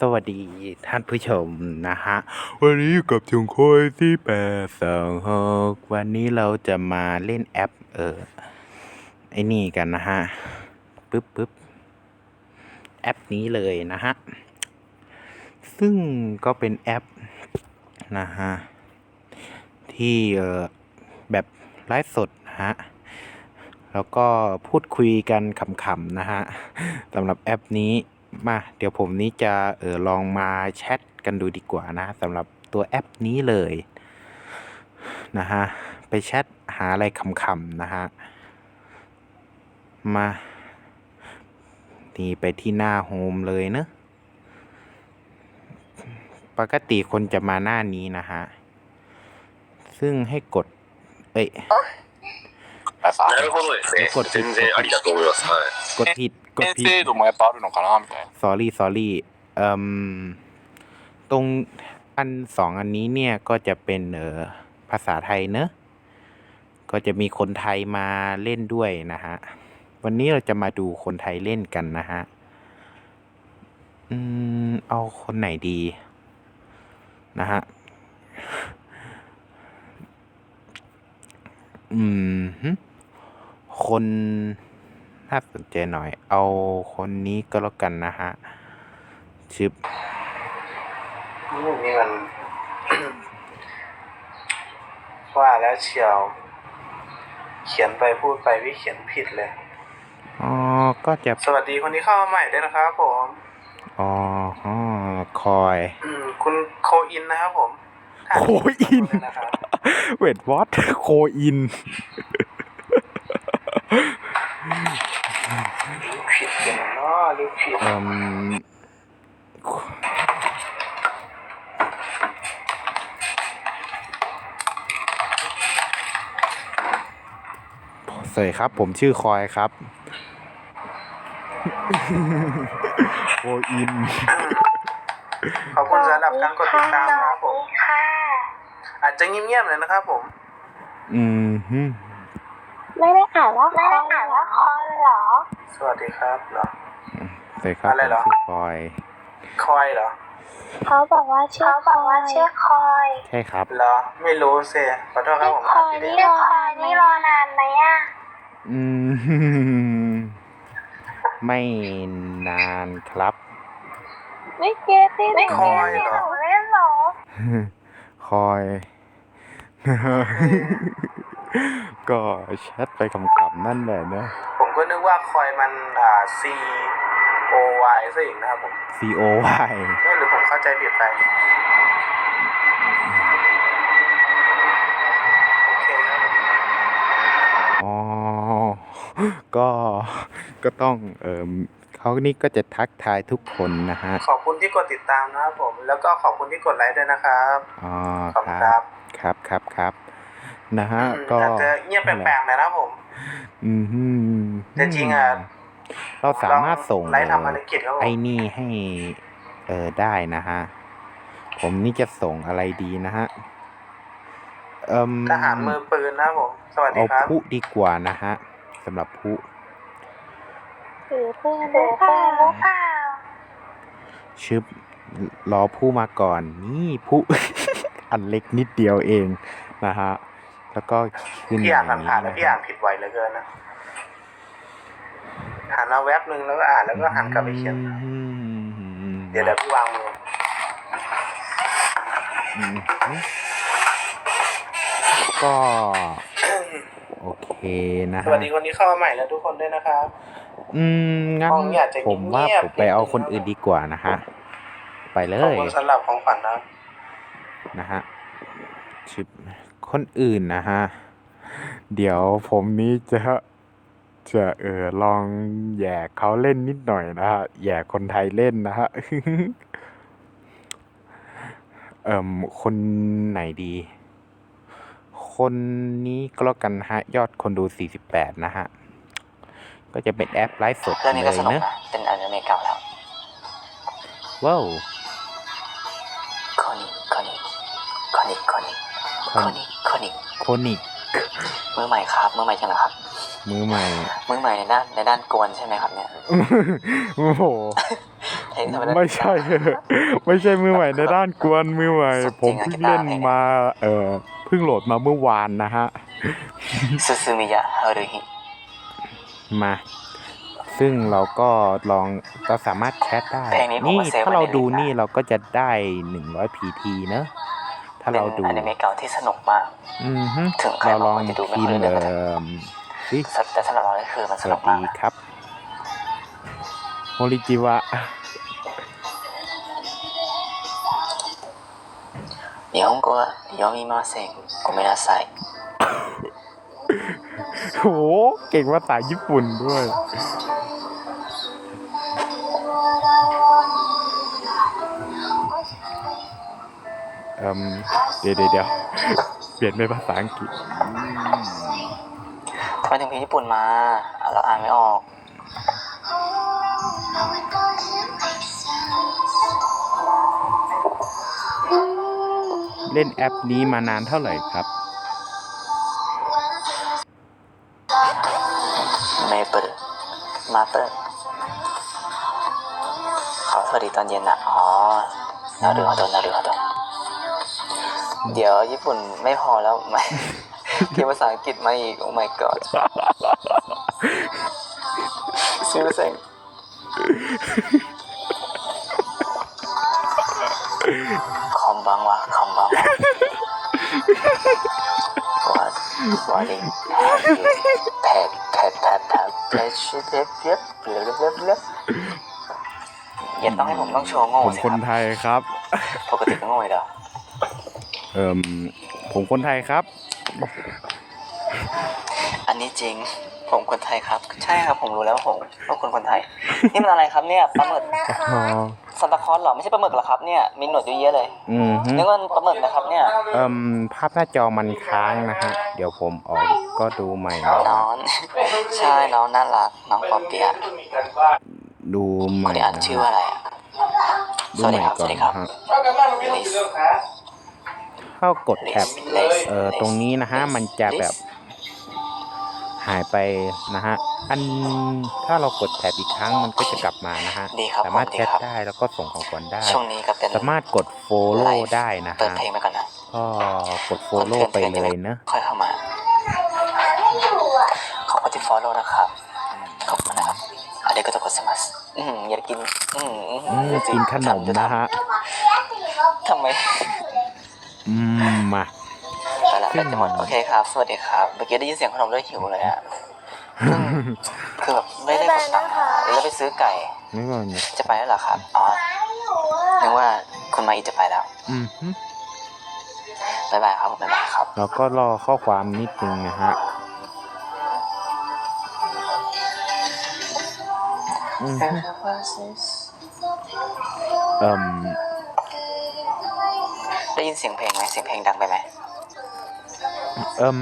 สวัสดีท่านผู้ชมนะฮะ วันนี้อยู่กับชงคอยที่แปดสองหกวันนี้เราจะมาเล่นแอป เออไอ้นี่กันนะฮะปึ๊บปึ๊บแอปนี้เลยนะฮะ ซึ่งก็เป็นแอปนะฮะ ที่เออแบบไลฟ์สดนะฮะแล้วก็พูดคุยกันขำๆนะฮะสำหรับแอปนี้ มาเดี๋ยวผมนี้จะเออลองมาแชทกันดูดีกว่านะสำหรับตัวแอปนี้เลยนะฮะไปแชทหาอะไรคำๆนะฮะมานี่ไปที่หน้าโฮมเลยเนอะปกติคนจะมาหน้านี้นะฮะ ซึ่งให้กด เอ้ยกดผิดกดผิด กด 編 ผิด 成度もやっぱあるのかなみたいな。 sorry sorry เอ่มตรงอันสองอันนี้เนี่ยก็จะเป็นเอ่อภาษาไทยเนอะ ก็จะมีคนไทยมาเล่นด้วยนะฮะ วันนี้เราจะมาดูคนไทยเล่นกันนะฮะ อืม เอาคนไหนดี นะฮะ อืมหึคน น่าสนใจหน่อย เอาคนนี้ก็แล้วกันนะฮะชิปนี่มัน ว่าแล้วเชียว เขียนไปพูดไปพี่เขียนผิดเลย อ๋อ ก็จะ สวัสดีคนที่เข้ามาใหม่ด้วยนะครับผม อ๋ออ๋อคอย อืม คุณโคอินนะครับผมถ้าโคอินเลยนะครับ เวทวอตโคอิน อผิดเอ่มสวัสดีครับ ผมชื่อคอยครับ โคอิน ขอบคุณสำหรับการกดติดตามนะครับผมค่ะอาจจะเงียบๆเลยนะครับผม อืมฮึ ไม่ได้อ่านว่าไม่ได้อ่านว่าคอนเหรอ สวัสดีครับเหรอ สวัสดีครับอะไรผมเหรอชื่อคอย คอยเหรอเขาบอกว่าชื่อเขาบอกว่าชื่อคอยใช่ครับ เหรอ ไม่รู้สิขอโทษครับชื่อผมคอ่าอนยผิดนี่เองรอนานนี่รอนานไหมอะอืม ไม่นานครับ ไม่เก็ตที่ไม่เก็ตที่หนูเล่นเหรอคอย ก็แชทไปขำๆนั่นแหละนะ ผมก็นึกว่าคอยมันอ่า C O Y ซะอีกนะครับผม C O Y ไม่หรือผมเข้าใจผิดไป โอเคครับอ๋อ ก็ก็ต้องเอ่มเขานี่ก็จะทักทายทุกคนนะฮะขอบคุณที่กดติดตามนะครับผม แล้วก็ขอบคุณที่กดไลค์ด้วยนะครับ อ๋อขอบคคุณรัครับ บ ครับครับครับ นะฮะอืมก็อาจจะเงียบแปลกๆหน่อยนะครับผม อืมฮึแต่จริงอะเราสามารถส่งไลค์ทำภารกิจครับผมไอ้นี่ให้เออได้นะฮะ ผมนี่จะส่งอะไรดีนะฮะเอ่มทหารมือปืนนะครับผม สวัสดีเอาครับผู้ดีกว่านะฮะสำหรับผู้ถือปืนหรือเปล่าหรือเปล่าชึบรอผู้มาก่อน นี่ผู้ อันเล็กนิดเดียวเองนะฮะ แล้วก็ขึ้นพี่ออ่าย่านงผ่านี้นๆแล้วนะพี่อ่านผิดไวเหลือเกินนะหันมาแว็บหนึ่งแล้วก็อ่านแล้วก็หันกลับไปเขียน อืมเดี๋ยวเดี๋ยวพี่วางมืออืมก็ โอเคนะสฮะวัสดีคนที่เข้ามาใหม่แล้วทุกคนด้วยนะครับ อืมงั้นห้องนี้อาจจะผมว่าเงียบผมไปเอาคนอื่นดีกว่านะฮะไปเลขอบยคุณสำหรับของขวัญนะครับนะฮะชิป คนอื่นนะฮะ เดี๋ยวผมนี้จะจะเออลองแหย่เขาเล่นนิดหน่อยนะฮะแหย่คนไทยเล่นนะฮะเอ่มคนไหนดี คนนี้ก็แล้วกันฮะ ยอดคนดู 48 นะฮะ ก็จะเป็นแอปไลฟ์สดเรื่องนี้เลก็ยสนุกเนอะนะเป็นอนิเมะเก่าแล้ว ว้าวคอนิคอนิคอนิคอนิ คอนิคอนิโคนิกมือใหม่ครับมือใหม่ใช่ไหมครับมือใหม่ มือใหม่ในด้านในด้านกวนใช่ไหมครับเนี่ยโอ้โหเพลงทำไมได้ไม่ใช่ ไม่ใช่มือใหม่ในด้านกวนมือใหม่สุดผจริมงอะเพิ่งกีตาร์เล่นเพลงมาเออเพิ่งโหลดมาเมื่อวานนะฮะซูซูมิยะฮารุฮิมา ซึ่งเราก็ลองเราสามารถแชทได้เพลงนี้ผมนี่ก็เซฟถ้าไว้เราในดูลิสต์นะนี่เราก็จะได้หนึ่งร้อยพีทีเนอะ ถ้า เป็น เราดู อนิเมะเก่าที่สนุกมาก อืมฮึ ถึงใคร เราลอง บางคนจะดูไม่ พิม ค่อย พ์ ได้ เอ่ ก็ได้ อสิ แต่สำหรับเรานี่คือมัน ส สนุ วั ก ส มา ดี ก ครับโมริจิวะ 日本語は読みませんごめんなさい โห เก่งภาษาญี่ปุ่นด้วย เอ่มเดี๋ยวเดี๋ยวเดี๋ยวเปลี่ยนเป็นภาษาอังกฤษทำไมถึงเพลงญี่ปุ่นมาอะเราอ่านไม่ออก เล่นแอปนี้มานานเท่าไหร่ครับเมเปิลมาเปิลเขาสวัสดีตอนเย็นอะ อ๋อนารูฮาโดนารูฮาโด เดี๋ยวญี่ปุ่นไม่พอแล้วไหมเรียนภาษาอังกฤษมาอีก โอ้ my god ซิวเซ็งคอมบังวะคอมบังวะ what what in pet pet pet pet pet shit pet pet pet pet pet อย่าต้องให้ผมต้องโชว์โง่ผมสิคนไทยครับ ปกติโง เอ่มผมคนไทยครับ อันนี้จริง ผมคนไทยครับ ใช่ครับผมรู้แล้วว่าผมว่าคนคนไทย นี่มันอะไรครับเนี่ยปลาหมึกอ๋อซันตาคลอสเหรอไม่ใช่ปลาหมึกเหรอครับเนี่ยมีหนวดเยอะๆเลยอืมฮึนึกว่าปลาหมึกนะครับเนี่ย เอ่มภาพหน้าจอมันค้างนะฮะ เดี๋ยวผมออกก็ดูใหม่นะน้อง ใช่น้องน่ารักน้องปอเปียะดูใหคม่นที่อ่านนะชื่อว่าอะไรอะ ดูสวัสใหดีม่ครับสก่อวันสดีนะครับฮะเอ เรื่องครับเข้ากดเลแท็บสเลสเอ่อตรงนี้นะฮะมันจะแบบหายไปนะฮะอันถ้าเรากดแท็บอีกครั้งมันก็จะกลับมานะฮะดีครับสามารถผมดีแชทครับได้แล้วก็ส่งของขวัญได้ช่วงนี้ก็เป็นสามารถกด follow ได้นะเปิดฮะเพลงไปก่อนนะก็กด follow ไปเลยเนอะค่อยเข้ามาขอบคุณที่ follow นะครับขอบคุณนะครับอาเดก็จะกดสมัสอืมอยากกินอืมอืมอืมกินขนมนะฮะทำไม อืมมาไปละแบตจะหมดโอเคครับ สวัสดีครับเมื่อกี้ได้ยินเสียงขนมด้วยหิวเลยอะคือแบบไม่ได้กดตังค์มาแล้วไปซื้อไก่ไม่ก่อนเนี่ยจะไปแล้วเหรอครับอ๋อนึกว่าคุณมาอีจะไปแล้วอืมฮึบ๊ายบายครับผมบ๊ายบายครับแล้วก็รอข้อความนิดนึงนะฮะอืมฮึเอ่ม ได้ยินเสียงเพลงไหมเสียงเพลงดังไปไหม เอ่ม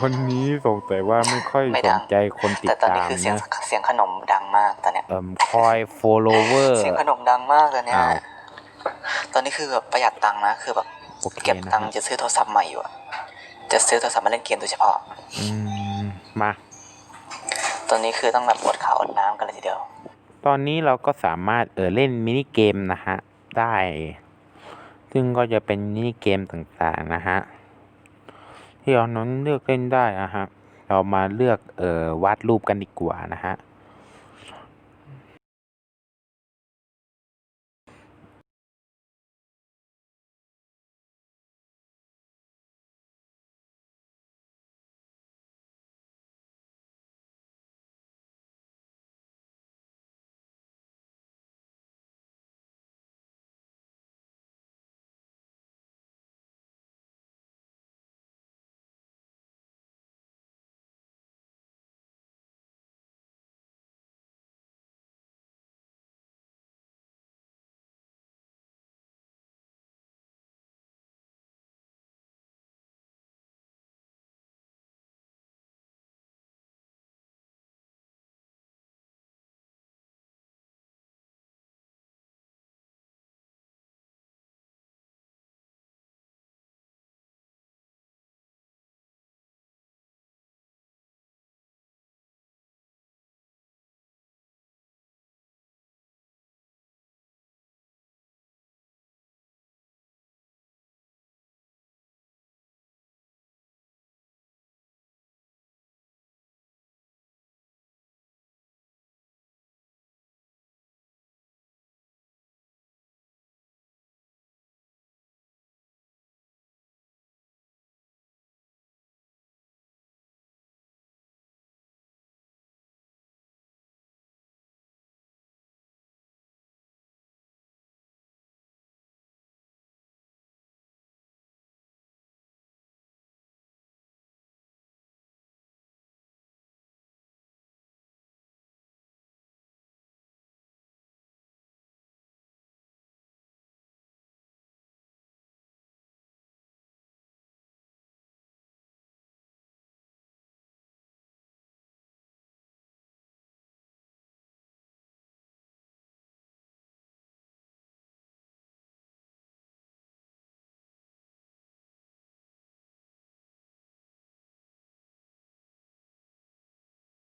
คนนี้สงสัยว่าไม่ค่อยไม่สดันง ใจคนติดแต่ตอนตานี้มคือเสียงนะเสียงขนมดังมากตอนเนี้ย เอ่มคอย follower เสียงขนมดังมากตอนเนี้ยอ้าว ตอนนี้คือแบบประหยัดตังค์นะ คือแบบโอเคเก็บนะตังค์ฮะจะซื้อโทรศัพท์ใหม่อยู่อะจะซื้อโทรศัพท์มาเล่นเกมโดยเฉพาะ อืมมา ตอนนี้คือต้องแบบอดข้าวอดน้ำกันเลยทีเดียว ตอนนี้เราก็สามารถเออเล่นมินิเกมนะฮะ ได้ ซึ่งก็จะเป็นมินิเกมต่างๆนะฮะ ที่เรานั้นเลือกเล่นได้นะฮะ เรามาเลือกเอ่อวาดรูปกันดีกว่านะฮะ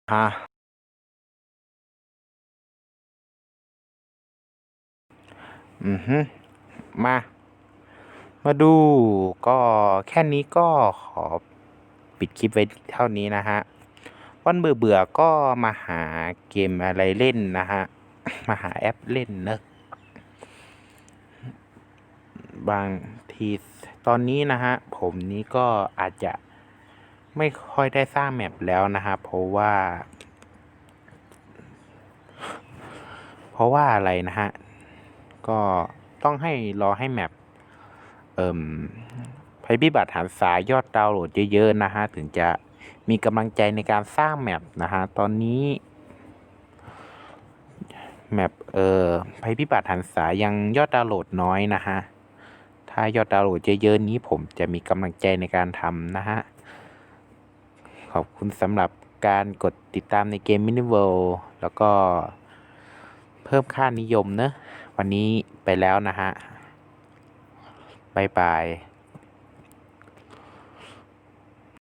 ฮะอือฮึมา มาดูก็แค่นี้ก็ขอปิดคลิปไว้เท่านี้นะฮะ วันเบื่อเบื่อก็มาหาเกมอะไรเล่นนะฮะ มาหาแอปเล่นเนอะบางทีตอนนี้นะฮะ ผมนี้ก็อาจจะ ไม่ค่อยได้สร้างแมปแล้วนะฮะเพราะว่า เพราะว่าอะไรนะฮะ ก็ต้องให้รอให้แมปเอ่มภัยพิบัติหันษายยอดดาวน์โหลดเยอะๆนะฮะ ถึงจะมีกำลังใจในการสร้างแมปนะฮะ ตอนนี้แมปเอ่อภัยพิบัติหันษายังยอดดาวน์โหลดน้อยนะฮะ ถ้ายอดดาวน์โหลดเยอะๆนี้ผมจะมีกำลังใจในการทำนะฮะ ขอบคุณสำหรับการกดติดตามในเกมมินิเวิลแล้วก็เพิ่มค่านิยมเนอะวันนี้ไปแล้วนะฮะบ๊ายบาย